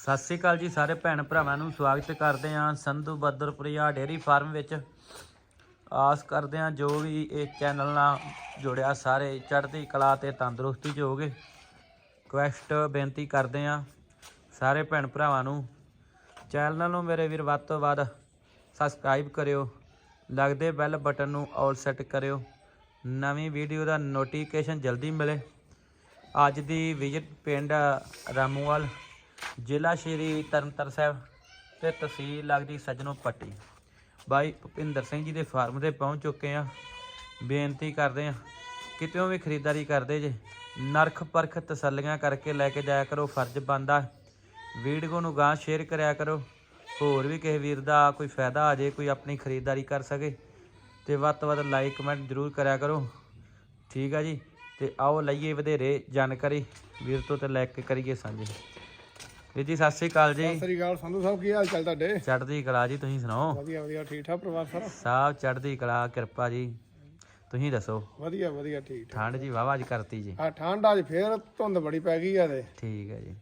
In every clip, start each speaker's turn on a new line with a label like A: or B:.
A: ਸਤਿ ਸ੍ਰੀ ਅਕਾਲ ਜੀ ਸਾਰੇ ਭੈਣ ਭਰਾਵਾਂ ਨੂੰ। ਸਵਾਗਤ ਕਰਦੇ ਹਾਂ ਸੰਧੂ ਬੱਦਰਪੁਰੀਆ ਡੇਅਰੀ ਫਾਰਮ ਵਿੱਚ। ਆਸ ਕਰਦੇ ਹਾਂ ਜੋ ਵੀ ਇਹ ਚੈਨਲ ਨਾਲ ਜੁੜਿਆ ਸਾਰੇ ਚੜ੍ਹਦੀ ਕਲਾ ਤੇ ਤੰਦਰੁਸਤੀ 'ਚ ਹੋਗੇ ਕੁਐਸਟ ਬੇਨਤੀ ਕਰਦੇ ਹਾਂ ਸਾਰੇ ਭੈਣ ਭਰਾਵਾਂ ਨੂੰ। ਚੈਨਲ ਨੂੰ ਮੇਰੇ ਵੀਰ ਵੱਧ ਤੋਂ ਵੱਧ ਸਬਸਕ੍ਰਾਈਬ ਕਰਿਓ। ਲੱਗਦੇ ਬੈਲ ਬਟਨ ਨੂੰ ਆਲ ਸੈੱਟ ਕਰਿਓ। ਨਵੀਂ ਵੀਡੀਓ ਦਾ ਨੋਟੀਫਿਕੇਸ਼ਨ ਜਲਦੀ ਮਿਲੇ। ਅੱਜ ਦੀ ਵਿਜ਼ਿਟ ਪਿੰਡ ਰਾਮੂਵਾਲ ਜ਼ਿਲ੍ਹਾ ਸ਼੍ਰੀ ਤਰਨਤਾਰਨ ਸਾਹਿਬ ਤੇ ਤਹਿਸੀਲ ਲੱਗਦੀ ਸੱਜਣੋ ਪੱਟੀ। ਬਾਈ ਭੁਪਿੰਦਰ ਸਿੰਘ ਜੀ ਦੇ ਫਾਰਮ ਤੇ ਪਹੁੰਚ ਚੁੱਕੇ ਆ ਬੇਨਤੀ ਕਰਦੇ ਆ ਕਿਤੇੋਂ ਵੀ ਖਰੀਦਦਾਰੀ ਕਰਦੇ ਜੇ, ਨਰਖ ਪਰਖ ਤਸੱਲੀਆਂ ਕਰਕੇ ਲੈ ਕੇ ਜਾਇਆ ਕਰੋ, ਫਰਜ਼ ਬੰਦਾ ਵੀਡੀਓ ਨੂੰ ਗਾਂ ਸ਼ੇਅਰ ਕਰਿਆ ਕਰੋ। ਹੋਰ ਵੀ ਕਿਸੇ ਵੀਰ ਦਾ ਕੋਈ ਫਾਇਦਾ ਆ ਜੇ, ਕੋਈ ਆਪਣੀ ਖਰੀਦਦਾਰੀ ਕਰ ਸਕੇ, ਤੇ ਵੱਧ ਤੋਂ ਵੱਧ ਲਾਈਕ ਕਮੈਂਟ ਜ਼ਰੂਰ ਕਰਿਆ ਕਰੋ। ਠੀਕ ਆ ਜੀ? ਤੇ ਆਓ ਲਈਏ ਵਧੇਰੇ ਜਾਣਕਾਰੀ। ਵੀਰ ਤੋਂ ਤੇ ਲੈ ਕੇ ਕਰੀਏ ਸਾਂਝੀ। ਵੀਰ ਜੀ ਸਤਿ ਸ੍ਰੀ ਅਕਾਲ ਜੀ।
B: ਸਤਿ ਸ੍ਰੀ ਅਕਾਲ। ਸੰਧੂ ਸਾਹਿਬ ਕੀ ਹਾਲ ਚਾਲ ਤੁਹਾਡੇ?
A: ਚੜ੍ਹਦੀ ਕਲਾ ਜੀ ਤੁਸੀਂ ਸੁਣਾਓ?
B: ਵਧੀਆ ਵਧੀਆ ਠੀਕ ਠਾਕ ਪਰਿਵਾਰ ਸਾਰਾ?
A: ਸਾਹਿਬ ਚੜ੍ਹਦੀ ਕਲਾ ਕਿਰਪਾ ਜੀ। ਤੁਸੀਂ ਦੱਸੋ?
B: ਵਧੀਆ ਵਧੀਆ ਠੀਕ ਠਾਕ।
A: ਠੰਡ ਜੀ ਵਾਵਾ ਅੱਜ ਕਰਤੀ ਜੀ।
B: ਆ ਠੰਡ ਅੱਜ ਫੇਰ ਧੁੰਦ ਬੜੀ ਪੈ ਗਈ ਆ ਤੇ।
A: ਠੀਕ ਹੈ ਜੀ।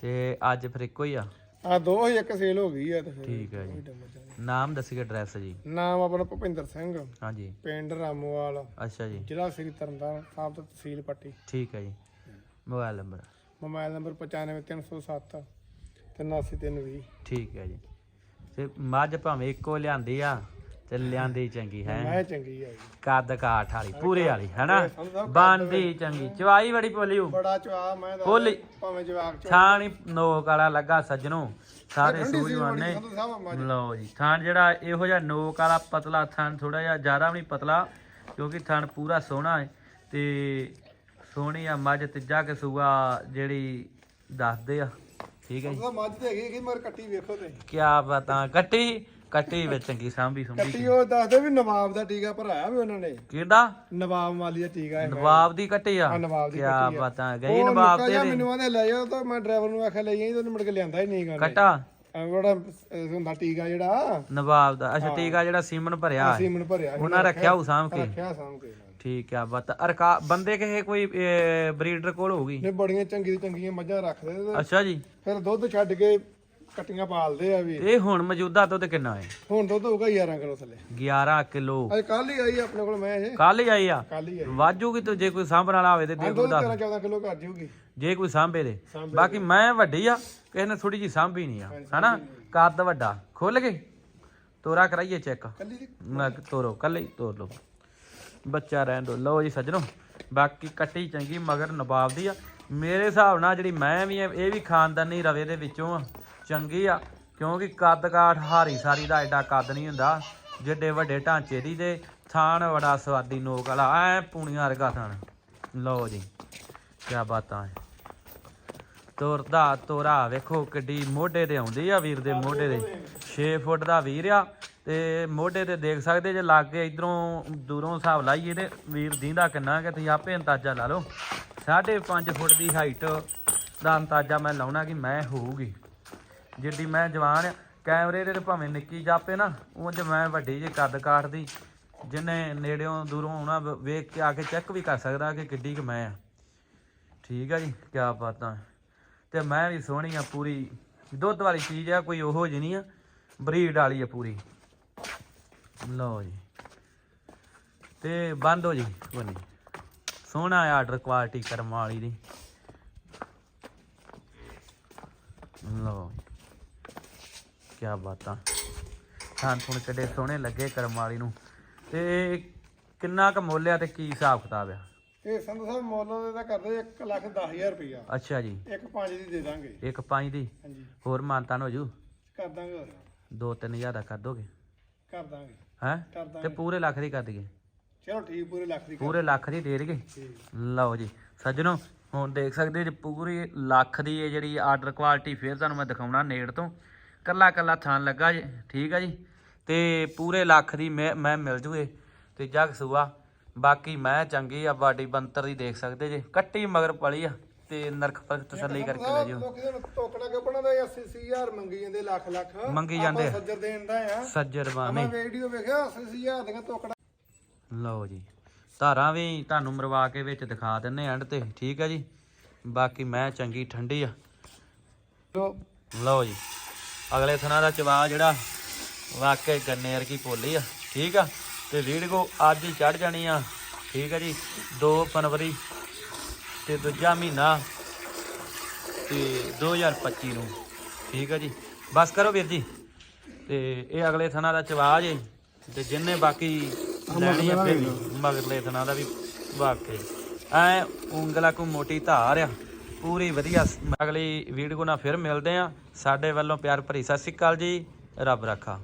A: ਤੇ ਅੱਜ ਫਿਰ ਇੱਕੋ ਹੀ ਆ?
B: ਆ ਦੋ ਹੀ ਇੱਕ ਸੇਲ ਹੋ ਗਈ ਆ ਤੇ ਫਿਰ
A: ਠੀਕ ਹੈ ਜੀ। ਨਾਮ ਦੱਸੀਏ ਐਡਰੈਸ ਜੀ।
B: ਨਾਮ ਆਪਣਾ ਭੁਪਿੰਦਰ ਸਿੰਘ।
A: ਹਾਂਜੀ।
B: ਪਿੰਡ ਰਾਮੋਵਾਲ।
A: ਅੱਛਾ ਜੀ।
B: ਜ਼ਿਲ੍ਹਾ ਸ੍ਰੀ ਤਰਨਤਾਰਨ ਸਾਹਿਬ ਤੋਂ ਤਹਿਸੀਲ ਪੱਟੀ।
A: ਠੀਕ ਹੈ ਜੀ। Mobile number.
B: ਮੋਬਾਈਲ ਨੰਬਰ 95307 89320
A: ਠੀਕ ਹੈ ਜੀ। ਤੇ ਮੱਝ ਭਾਵੇਂ ਇੱਕੋ ਲਿਆਂਦੀ ਆ ਤੇ ਲਿਆਂਦੀ ਚੰਗੀ ਹੈ।
B: ਮੈਂ ਚੰਗੀ ਆ ਜੀ।
A: ਕੱਦ ਕਾਠ ਵਾਲੀ ਪੂਰੇ ਵਾਲੀ ਹੈਨਾ? ਬਾਂਦੀ ਚੰਗੀ। ਚਵਾਈ ਬੜੀ ਪੋਲੀ ਓ।
B: ਬੜਾ ਚਵਾ ਮੈਂ ਤਾਂ
A: ਭੋਲੀ।
B: ਭਾਵੇਂ ਜਵਾਕ ਚ।
A: ਥਾਣ ਹੀ ਨੋਕ ਵਾਲਾ ਲੱਗਾ ਸੱਜਣੋ। ਸਾਰੇ
B: ਠੰਡੀ ਸੀ
A: ਸੂਝਵਾਨੇ।
B: ਸੰਧੂ ਸਾਹਿਬ ਮੱਝ
A: ਲਓ ਜੀ ਥਾਣ ਜਿਹੜਾ ਇਹੋ ਜਿਹਾ ਨੋਕ ਵਾਲਾ ਪਤਲਾ ਥਾਣ ਥੋੜਾ ਜਿਹਾ ਜ਼ਿਆਦਾ ਵੀ ਨਹੀਂ ਪਤਲਾ ਕਿਉਂਕਿ ਥਾਣ ਪੂਰਾ ਸੋਹਣਾ ਹੈ। ਤੇ ਸੋਹਣੀ ਆ ਮੱਝ ਤੀਜਾ ਕਸੂਆ ਜਿਹੜੀ ਦੱਸਦੇ ਆ। ਠੀਕ ਹੈ ਜੀ।
B: ਸਾਹਿਬ ਮੱਝ ਤੇ ਹੈਗੀ ਕਿ ਮਰ ਕੱਟੀ ਵੇਖੋ ਤੇ।
A: ਕਿਆ ਪਤਾ ਕੱਟੀ ਕੱਟੀ ਵਿੱਚ ਚੰਗੀ ਸਾਂਭੀ ਸੁੰਭੀ
B: ਕੱਟੀ ਉਹ ਦੱਸਦੇ ਵੀ ਨਵਾਬ ਦਾ ਟੀਕਾ ਭਰਾਇਆ ਵੀ ਉਹਨਾਂ ਨੇ।
A: ਕਿਹਦਾ?
B: ਨਵਾਬ ਮਾਲੀ ਦਾ ਟੀਕਾ ਹੈ
A: ਨਵਾਬ ਦੀ ਕੱਟੀ ਆ?
B: ਹਾਂ, ਨਵਾਬ ਦੀ
A: ਕਿਆ
B: ਕੱਟੀ ਆ।
A: ਪਤਾ ਗਈ
B: ਉਹ
A: ਨਵਾਬ
B: ਨਿੱਕਾ
A: ਤੇ
B: ਜਿਹਾ ਮੈਨੂੰ ਆਂਦੇ ਲੈ ਜਾਓ ਤਾਂ ਮੈਂ ਡਰਾਈਵਰ ਨੂੰ ਆਖਿਆ ਲੈ ਜਾਈਂ ਤੇ ਉਹਨੇ ਮੁੜ ਕੇ ਲਿਆਂਦਾ ਹੀ ਨਹੀਂ ਗਾ।
A: ਕੱਟਾ?
B: ਬੜਾ ਅਹ, ਹੁੰਦਾ ਟੀਕਾ ਜਿਹੜਾ।
A: ਨਵਾਬ ਦਾ ਅੱਛਾ ਟੀਕਾ ਜਿਹੜਾ ਸੀਮਨ ਭਰਿਆ।
B: ਸੀਮਨ ਭਰਿਆ
A: ਉਹਨਾਂ ਰੱਖਿਆ ਉਹ ਸਾਂਭ ਕੇ?
B: ਰੱਖਿਆ ਸਾਂਭ ਕੇ।
A: ਠੀਕ ਆ ਬਤ ਅਰਕਾ ਬੰਦੇ ਕਿਸੇ ਕੋਈ ਬਰੀਡਰ ਕੋਲ ਹੋਊਗੀ?
B: ਨੇ ਬੜੀਆਂ ਚੰਗੀ ਚੰਗੀਆਂ ਮੱਝਾਂ ਰੱਖਦੇ ਤੇ
A: ਅੱਛਾ ਜੀ।
B: ਫਿਰ ਦੁੱਧ ਛੱਡ ਕੇ ਕੱਟੀਆਂ ਪਾਲਦੇ ਆ ਵੀ।
A: ਇਹ ਹੁਣ ਮੌਜੂਦਾ ਦੁੱਧ ਕਿੰਨਾ ਹੈ?
B: ਹੁਣ ਦੁੱਧ ਹੋਊਗਾ 11 ਕਿਲੋ ਥੱਲੇ।
A: 11 ਕਿਲੋ।
B: ਅੱਜ ਕੱਲ ਹੀ ਆਈ ਆਪਣੇ ਕੋਲ ਮੈਂ ਇਹ।
A: ਕੱਲ ਹੀ ਆਈ ਆ?
B: ਕੱਲ ਹੀ ਆਈ।
A: ਵਾਜੂਗੀ ਤੇ ਜੇ ਕੋਈ ਸਾਂਭਣ ਵਾਲਾ ਹੋਵੇ ਤੇ ਦੇ
B: ਦੁੱਧ
A: ਦਾ
B: 13 14 ਕਿਲੋ ਕਰ ਜਾਊਗੀ
A: ਜੇ ਕੋਈ ਸਾਂਭੇ ਦੇ ਬਾਕੀ ਮੈਂ ਵੱਡੀ ਆ ਕਿਸੇ ਨੇ ਥੋੜੀ ਜੀ ਸਾਂਭੀ ਨਹੀਂ ਆ ਹਨਾ? ਕੱਦ ਵੱਡਾ। ਖੁੱਲ ਗਏ? ਤੋਰਾ ਕਰਾਈਏ ਚੈੱਕ।
B: ਕੱਲੀ
A: ਤੋਰੋ ਕੱਲੇ ਹੀ ਤੋਰ ਲਓ। ਬੱਚਾ ਰਹਿਣ ਦੋ। ਲਓ ਜੀ ਸੱਜਣੋ, ਬਾਕੀ ਕੱਟੀ ਚੰਗੀ, ਮਗਰ ਨਵਾਬ ਦੀ ਆ। ਮੇਰੇ ਹਿਸਾਬ ਨਾਲ ਜਿਹੜੀ ਮੈਂ ਵੀ ਆ, ਇਹ ਵੀ ਖਾਨਦਾਨੀ ਰਵੇ ਦੇ ਵਿੱਚੋਂ ਚੰਗੀ ਆ, ਕਿਉਂਕਿ ਕੱਦ ਕਾਠ ਹਾਰੀ ਸਾਰੀ ਦਾ ਐਡਾ ਕੱਦ ਨਹੀਂ ਹੁੰਦਾ। ਜਿੱਡੇ ਵੱਡੇ ਢਾਂਚੇ ਦੀ ਤੇ ਥਾਣ ਬੜਾ ਸਵਾਦੀ ਨੋਕ ਵਾਲਾ, ਐ ਪੂਣੀਆਂ ਵਰਗਾ ਥਾਣ ਲਓ ਜੀ ਕੀ ਬਾਤਾਂ ਹੈ ਤੋਰਦਾ ਤੋਰਾ ਵੇਖੋ ਕਿੱਡੀ ਮੋਢੇ ਤੇ ਆਉਂਦੀ ਆ ਵੀਰ ਦੇ ਮੋਢੇ ਦੇ 6 ਫੁੱਟ ਦਾ ਵੀਰ ਆ ਤੇ ਮੋਢੇ ਤੇ ਦੇਖ ਸਕਦੇ ਜੇ ਲਾਗੇ ਇਧਰੋਂ ਦੂਰੋਂ ਹਿਸਾਬ ਲਾਈਏ ਤੇ ਵੀਰ ਦੀਂਦਾ ਕਿੰਨਾ ਕਿ ਤੁਸੀਂ ਆਪੇ ਅੰਦਾਜ਼ਾ ਲਾ ਲਓ। 5.5 ਫੁੱਟ ਦੀ ਹਾਈਟ ਦਾ ਅੰਦਾਜ਼ਾ ਮੈਂ ਲਾਉਣਾ ਕਿ ਮੈਂ ਹੋਊਗੀ। ਜਿੱਡੀ ਮੈਂ ਜਵਾਨ ਕੈਮਰੇ ਦੇ ਤੇ ਭਾਵੇਂ ਨਿੱਕੀ ਜਾਪੇ ਨਾ ਉਂਝ ਮੈਂ ਵੱਡੀ ਜੇ ਕੱਦ ਕਾਠ ਦੀ ਜਿਹਨੇ ਨੇੜਿਓਂ ਦੂਰੋਂ ਆਉਣਾ ਵੇਖ ਕੇ ਆ ਕੇ ਚੈੱਕ ਵੀ ਕਰ ਸਕਦਾ ਕਿ ਕਿੱਡੀ ਕੁ ਮੈਂ ਆ। ਠੀਕ ਆ ਜੀ ਕੀ ਬਾਤਾਂ। ਤੇ ਮੈਂ ਵੀ ਸੋਹਣੀ ਆ ਪੂਰੀ, ਦੁੱਧ ਵਾਲੀ ਚੀਜ਼ ਆ, ਕੋਈ ਉਹੋ ਜਿਹੀ ਨਹੀਂ ਆ ਬਰੀਡ ਵਾਲੀ ਆ ਪੂਰੀ। ਲਓ ਜੀ। ਤੇ ਬੰਦ ਹੋ ਜੀ ਬਣੀ। ਸੋਹਣਾ ਆਰਡਰ ਕੁਆਲਿਟੀ ਕਰਮ ਵਾਲੀ ਦੀ। ਲਓ ਕੀ ਬਾਤਾਂ। ਥਾਂ ਥੁਣ ਕਿੱਡੇ ਸੋਹਣੇ ਲੱਗੇ ਕਰਮ ਵਾਲੀ ਨੂੰ। ਤੇ ਕਿੰਨਾ ਕੁ ਮੁੱਲ ਆ ਤੇ ਕੀ ਹਿਸਾਬ ਕਿਤਾਬ ਆ?
B: ਇਹ ਸੰਧੂ ਸਾਹਿਬ ਮੁੱਲ ਦੇ ਤਾਂ ਕਰਦੇ 1 ਲੱਖ 10000 ਰੁਪਇਆ
A: ਅੱਛਾ ਜੀ।
B: ਇੱਕ ਪੰਜ ਦੀ ਦੇ ਦਾਂਗੇ।
A: ਇੱਕ ਪੰਜ ਦੀ?
B: ਹਾਂਜੀ।
A: ਹੋਰ ਮਾਨਤਾਨ ਹੋ ਜੂ?
B: ਕਰ ਦਾਂਗੇ ਹੋਰ।
A: ਦੋ ਤਿੰਨ ਹਜ਼ਾਰ ਦਾ ਕਰ ਦੋਗੇ?
B: ਕਰ ਦਾਂਗੇ।
A: ਹੈ? ਤੇ ਪੂਰੇ ਲੱਖ ਦੀ ਕਰ ਦਈਏ।
B: ਚਲੋ ਠੀਕ ਪੂਰੇ ਲੱਖ ਦੀ
A: ਪੂਰੇ ਲੱਖ ਦੀ ਦੇ
B: ਠੀਕ।
A: ਲਓ ਜੀ ਸੱਜਣੋ ਹੁਣ ਦੇਖ ਸਕਦੇ ਜੀ ਪੂਰੀ ਲੱਖ ਦੀ ਇਹ ਜਿਹੜੀ ਆਰਡਰ ਕੁਆਲਿਟੀ ਫੇਰ ਤੁਹਾਨੂੰ ਮੈਂ ਦਿਖਾਉਣਾ ਨੇੜ ਤੋਂ। ਕੱਲਾ ਕੱਲਾ ਥਾਂ ਲੱਗਾ ਜੀ ਠੀਕ ਆ ਜੀ? ਤੇ ਪੂਰੇ ਲੱਖ ਦੀ ਮੈਂ ਮੈਂ ਮਿਲ ਜੂਏ। ਤੇ ਜਗ ਸੂਆ ਬਾਕੀ ਮੈਂ ਚੰਗੀ ਆ ਬਾਡੀ ਬੰਤਰ ਦੀ ਦੇਖ ਸਕਦੇ ਜੇ। ਕੱਟੀ ਮਗਰ ਪਲੀ ਆ। ਤੇ ਨਰਖ ਪਰਖ ਤਸੱਲੀ ਕਰਕੇ ਲੈ ਜਿਓ।
B: ਲੋਕੀ ਤਾਂ ਟੋਕਣਾ ਕੱਪਣਾ ਦਾ 80000 ਮੰਗੀ ਜਾਂਦੇ ਲੱਖ ਲੱਖ
A: ਮੰਗੀ ਜਾਂਦੇ। ਆ।
B: ਆਪਾਂ ਸੱਜਰ ਦੇਣ ਦਾ ਆ।
A: ਸੱਜਰ
B: ਮੈਂ
A: ਬਾਵੇਂ
B: ਵੀਡੀਓ ਵੇਖਿਆ 80000 ਦੀਆਂ ਟੋਕੜਾ।
A: ਲਓ ਜੀ ਧਾਰਾਂ ਵੀ ਤੁਹਾਨੂੰ ਮਰਵਾ ਕੇ ਵਿੱਚ ਦਿਖਾ ਦਿੰਨੇ ਐਂਡ ਤੇ ਠੀਕ ਹੈ ਜੀ? ਬਾਕੀ ਮੈਂ ਚੰਗੀ ਠੰਡੀ ਆ।
B: ਜੋ
A: ਲਓ ਜੀ ਅਗਲੇ ਥਣਾ ਦਾ ਚਵਾ ਜਿਹੜਾ ਵਾਕਈ ਗੰਨੇ ਵਰਗੀ ਪੋਲੀ ਆ ਠੀਕ ਆ? ਤੇ ਵੀਡੀਓ ਅੱਜ ਹੀ ਚੜ ਜਾਣੀ ਆ ਠੀਕ ਆ ਜੀ? 2 ਫਰਵਰੀ ਤੇ ਦੂਜਾ ਮਹੀਨਾ ਤੇ 2025 ਨੂੰ। ਠੀਕ ਆ ਜੀ। ਬਸ ਕਰੋ ਵੀਰ ਜੀ। ਤੇ ਇਹ ਅਗਲੇ ਥਣਾ ਦਾ ਚਵਾ ਜੇ ਤੇ ਜਿੰਨੇ ਬਾਕੀ ਲੈਣੀ ਆ ਫਿਰ ਮਗਰਲੇ ਥਣਾ ਦਾ ਵੀ ਵਾਕਈ ਐ ਉਂਗਲਾ ਕੋ ਮੋਟੀ ਧਾਰ ਆ। ਪੂਰੀ ਵਧੀਆ ਅਗਲੀ ਵੀਡੀਓ ਨਾਲ ਫਿਰ ਮਿਲਦੇ ਆ। ਸਾਡੇ ਵੱਲੋਂ ਪਿਆਰ ਭਰੀ ਸਤਿ ਸ਼੍ਰੀ ਅਕਾਲ ਜੀ। ਰੱਬ ਰੱਖਾ।